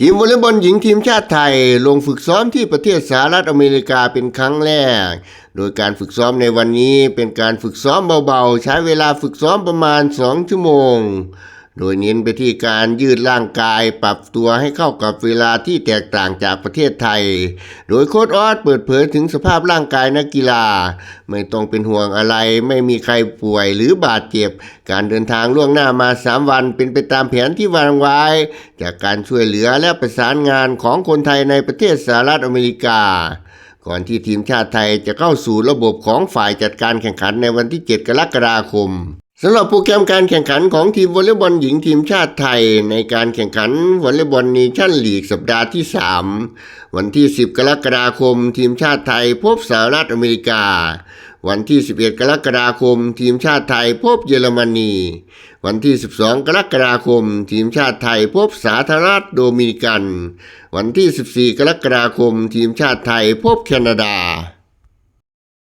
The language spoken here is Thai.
ทีมวอลเลย์บอลหญิงทีมชาติไทย ลงฝึกซ้อมที่ประเทศสหรัฐอเมริกาเป็นครั้งแรก โดยการฝึกซ้อมในวันนี้เป็นการฝึกซ้อมเบาๆ ใช้เวลาฝึกซ้อมประมาณ 2 ชั่วโมง โดยเน้นไปที่การยืดร่างกายปรับตัวให้เข้ากับเวลาที่แตกต่างจากประเทศไทย โดยโค้ชออสเปิดเผยถึงสภาพร่างกายนักกีฬา ไม่ต้องเป็นห่วงอะไร ไม่มีใครป่วยหรือบาดเจ็บ การเดินทางล่วงหน้ามา 3 วันเป็นไปตามแผนที่วางไว้ จากการช่วยเหลือและประสานงานของคนไทยในประเทศสหรัฐอเมริกาก่อนที่ทีมชาติไทยจะเข้าสู่ระบบของฝ่ายจัดการแข่งขันในวันที่ 7 กรกฎาคม สำหรับโปรแกรมการแข่งขันของทีมวอลเลย์บอลหญิงทีมชาติไทย ในการแข่งขันวอลเลย์บอลเนชั่นลีกสัปดาห์ที่ 3 วันที่ 10 กรกฎาคม ทีมชาติไทยพบสหรัฐอเมริกา วันที่ 11 กรกฎาคม ทีมชาติไทยพบเยอรมนี วันที่ 12 กรกฎาคม ทีมชาติไทยพบสาธารณรัฐโดมินิกัน วันที่ 14 กรกฎาคม ทีมชาติไทยพบแคนาดา